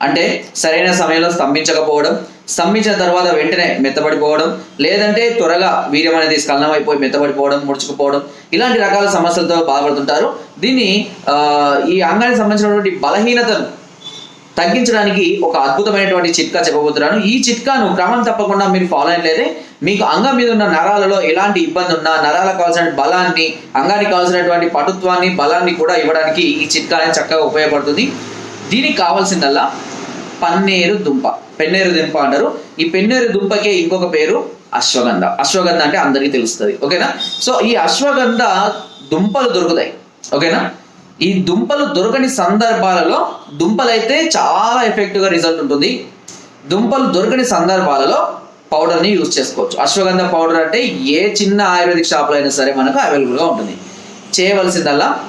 అంటే సరైన సమయంలో స్తంభించకపోవడం స్తంభించిన తర్వాత వెంటనే మెత్తబడిపోవడం లేదంటే త్వరగా వీర్యం అనేది స్ఖలనం అయిపోయి మెత్తబడిపోవడం ముడుచుకుపోవడం ఇలాంటి రకాల సమస్యలతో బాధపడుతుంటారు. దీన్ని ఈ అంగానికి సంబంధించినటువంటి బలహీనతను తగ్గించడానికి ఒక అద్భుతమైనటువంటి చిట్కా చెప్పబోతున్నాను. ఈ చిట్కాను క్రమం తప్పకుండా మీరు ఫాలో అయినట్లయితే మీకు అంగం మీద ఉన్న నరాలలో ఎలాంటి ఇబ్బంది ఉన్నా నరాలకు కావాల్సిన బలాన్ని అంగానికి కావాల్సినటువంటి పటుత్వాన్ని బలాన్ని కూడా ఇవ్వడానికి ఈ చిట్కా అనేది చక్కగా ఉపయోగపడుతుంది. దీనికి కావాల్సిందల్లా పన్నేరు దుంప. పెన్నేరు దుంప అంటారు. ఈ పెన్నేరు దుంపకే ఇంకొక పేరు అశ్వగంధ. అశ్వగంధ అంటే అందరికీ తెలుస్తుంది. ఓకేనా? సో ఈ అశ్వగంధ దుంపలు దొరుకుతాయి. ఓకేనా? ఈ దుంపలు దొరకని సందర్భాలలో దుంపలైతే చాలా ఎఫెక్టివ్గా రిజల్ట్ ఉంటుంది. దుంపలు దొరకని సందర్భాలలో పౌడర్ని యూజ్ చేసుకోవచ్చు. అశ్వగంధ పౌడర్ అంటే ఏ చిన్న ఆయుర్వేదిక్ షాప్లో అయినా సరే మనకు అవైలబుల్గా ఉంటుంది. చేయవలసిందల్లా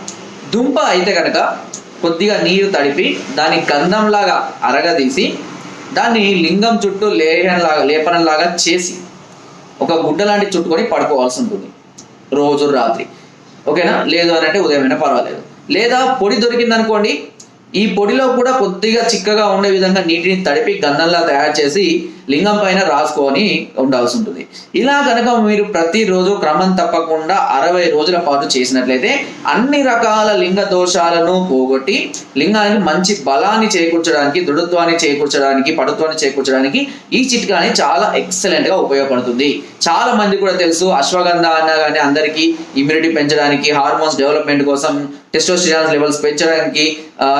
దుంప అయితే కనుక కొద్దిగా నీరు తడిపి దాని గంధంలాగా అరగదీసి దాన్ని లింగం చుట్టూ లేహంలాగా లేపనంలాగా చేసి ఒక గుడ్డ లాంటి చుట్టుకొని పడుకోవాల్సి ఉంటుంది. రోజు రాత్రి. ఓకేనా? లేదు అని అంటే ఉదయమైనా పర్వాలేదు. లేదా పొడి దొరికింది అనుకోండి ఈ పొడిలో కూడా కొద్దిగా చిక్కగా ఉండే విధంగా నీటిని తడిపి గంధంలా తయారు చేసి లింగం పైన రాసుకొని ఉండాల్సి ఉంటుంది. ఇలా కనుక మీరు ప్రతిరోజు క్రమం తప్పకుండా అరవై రోజుల పాటు చేసినట్లయితే అన్ని రకాల లింగ దోషాలను పోగొట్టి లింగానికి మంచి బలాన్ని చేకూర్చడానికి దృఢత్వాన్ని చేకూర్చడానికి పటుత్వాన్ని చేకూర్చడానికి ఈ చిట్కాని చాలా ఎక్సలెంట్గా ఉపయోగపడుతుంది. చాలా మంది కూడా తెలుసు అశ్వగంధ అన్న కానీ అందరికీ ఇమ్యూనిటీ పెంచడానికి హార్మోన్స్ డెవలప్మెంట్ కోసం టెస్టోస్టిరాన్ లెవెల్స్ పెంచడానికి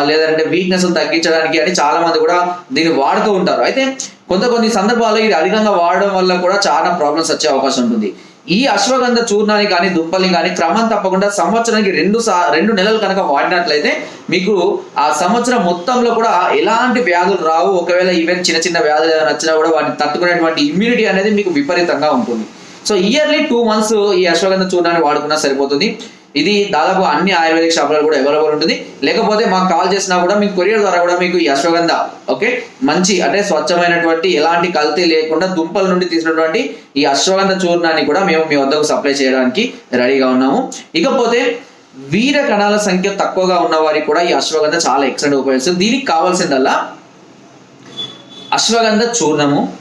లేదంటే వీక్నెస్ తగ్గించడానికి అని చాలా మంది కూడా దీన్ని వాడుతూ ఉంటారు. అయితే కొంత కొన్ని సందర్భాల్లో ఇది అధికంగా వాడడం వల్ల కూడా చాలా ప్రాబ్లమ్స్ వచ్చే అవకాశం ఉంటుంది. ఈ అశ్వగంధ చూర్ణాన్ని కానీ దుంపల్ని కానీ క్రమం తప్పకుండా సంవత్సరానికి రెండు సా రెండు నెలలు కనుక వాడినట్లయితే మీకు ఆ సంవత్సరం మొత్తంలో కూడా ఎలాంటి వ్యాధులు రావు. ఒకవేళ ఈవెన్ చిన్న చిన్న వ్యాధులు ఏమైనా వచ్చినా కూడా వాటిని తట్టుకునేటువంటి ఇమ్యూనిటీ అనేది మీకు విపరీతంగా ఉంటుంది. సో ఇయర్లీ టూ మంత్స్ ఈ అశ్వగంధ చూర్ణాన్ని వాడుకున్నా సరిపోతుంది. ఇది దాదాపు అన్ని ఆయుర్వేదిక్ షాపులలో కూడా అవైలబుల్ ఉంటుంది. లేకపోతే మాకు కాల్ చేసినా కూడా మీకు కొరియర్ ద్వారా కూడా మీకు ఈ అశ్వగంధ ఓకే? మంచి అంటే స్వచ్ఛమైనటువంటి ఎలాంటి కల్తీ లేకుండా దుంపల నుండి తీసినటువంటి ఈ అశ్వగంధ చూర్ణాన్ని కూడా మేము మీ వద్దకు సప్లై చేయడానికి రెడీగా ఉన్నాము. ఇకపోతే వీర కణాల సంఖ్య తక్కువగా ఉన్న వారికి కూడా ఈ అశ్వగంధ చాలా ఎక్సలెంట్ ఉపయోగిస్తుంది. దీనికి కావాల్సిందల్లా అశ్వగంధ చూర్ణము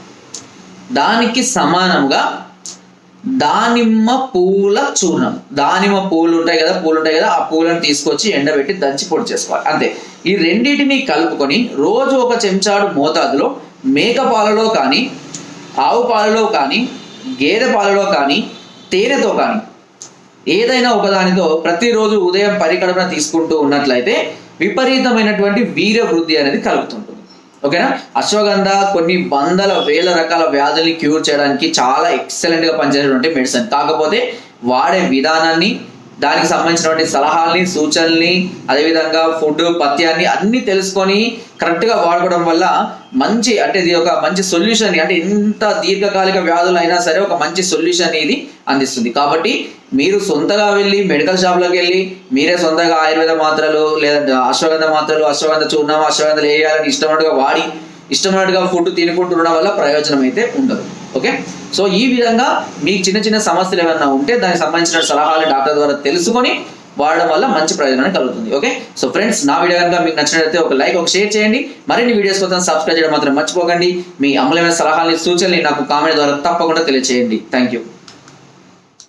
దానికి సమానంగా దానిమ్మ పూల చూర్ణం. దానిమ్మ పూలు ఉంటాయి కదా పూలు ఉంటాయి కదా ఆ పూలను తీసుకొచ్చి ఎండబెట్టి దంచి పొడి చేసుకోవాలి. అంతే. ఈ రెండింటిని కలుపుకొని రోజు ఒక చెంచాడు మోతాదులో మేక పాలలో కానీ ఆవు పాలలో కానీ గేదె పాలలో కానీ తేనెతో కానీ ఏదైనా ఒకదానితో ప్రతిరోజు ఉదయం పరికడన తీసుకుంటూ ఉన్నట్లయితే విపరీతమైనటువంటి వీర వృద్ధి అనేది కలుగుతుంటుంది. ఓకేనా? అశ్వగంధ కొన్ని వందల వేల రకాల వ్యాధుల్ని క్యూర్ చేయడానికి చాలా ఎక్సలెంట్గా పనిచేసేటువంటి మెడిసిన్ కాకపోతే వాడే విధానాన్ని దానికి సంబంధించినటువంటి సలహాలని సూచనల్ని అదేవిధంగా ఫుడ్ పత్యాన్ని అన్ని తెలుసుకొని కరెక్ట్గా వాడుకోవడం వల్ల మంచి అంటే ఇది ఒక మంచి సొల్యూషన్ అంటే ఎంత దీర్ఘకాలిక వ్యాధులు అయినా సరే ఒక మంచి సొల్యూషన్ ఇది అందిస్తుంది. కాబట్టి మీరు సొంతగా వెళ్ళి మెడికల్ షాప్లోకి వెళ్ళి మీరే సొంతగా ఆయుర్వేద మాత్రలు లేదా అశ్వగంధ మాత్రలు అశ్వగంధ చూర్ణం అశ్వగంధలు వేయాలని ఇష్టమైనట్టుగా వాడి ఇష్టమైనట్టుగా ఫుడ్ తినుకుంటుండడం వల్ల ప్రయోజనం అయితే ఉండదు. ఓకే? సో ఈ విధంగా మీకు చిన్న చిన్న సమస్యలు ఏమైనా ఉంటే దానికి సంబంధించిన సలహాలు డాక్టర్ ద్వారా తెలుసుకొని వాడడం వల్ల మంచి ప్రయోజనం కలుగుతుంది ఓకే? సో ఫ్రెండ్స్ నా వీడియో కనుక మీకు నచ్చినట్లయితే ఒక లైక్ ఒక షేర్ చేయండి. మరిన్ని వీడియోస్ కోసం సబ్స్క్రైబ్ చేయడం మాత్రం మర్చిపోకండి. మీ అమూల్యమైన సలహాలని సూచనలు నాకు కామెంట్ ద్వారా తప్పకుండా తెలియజేయండి థ్యాంక్ యూ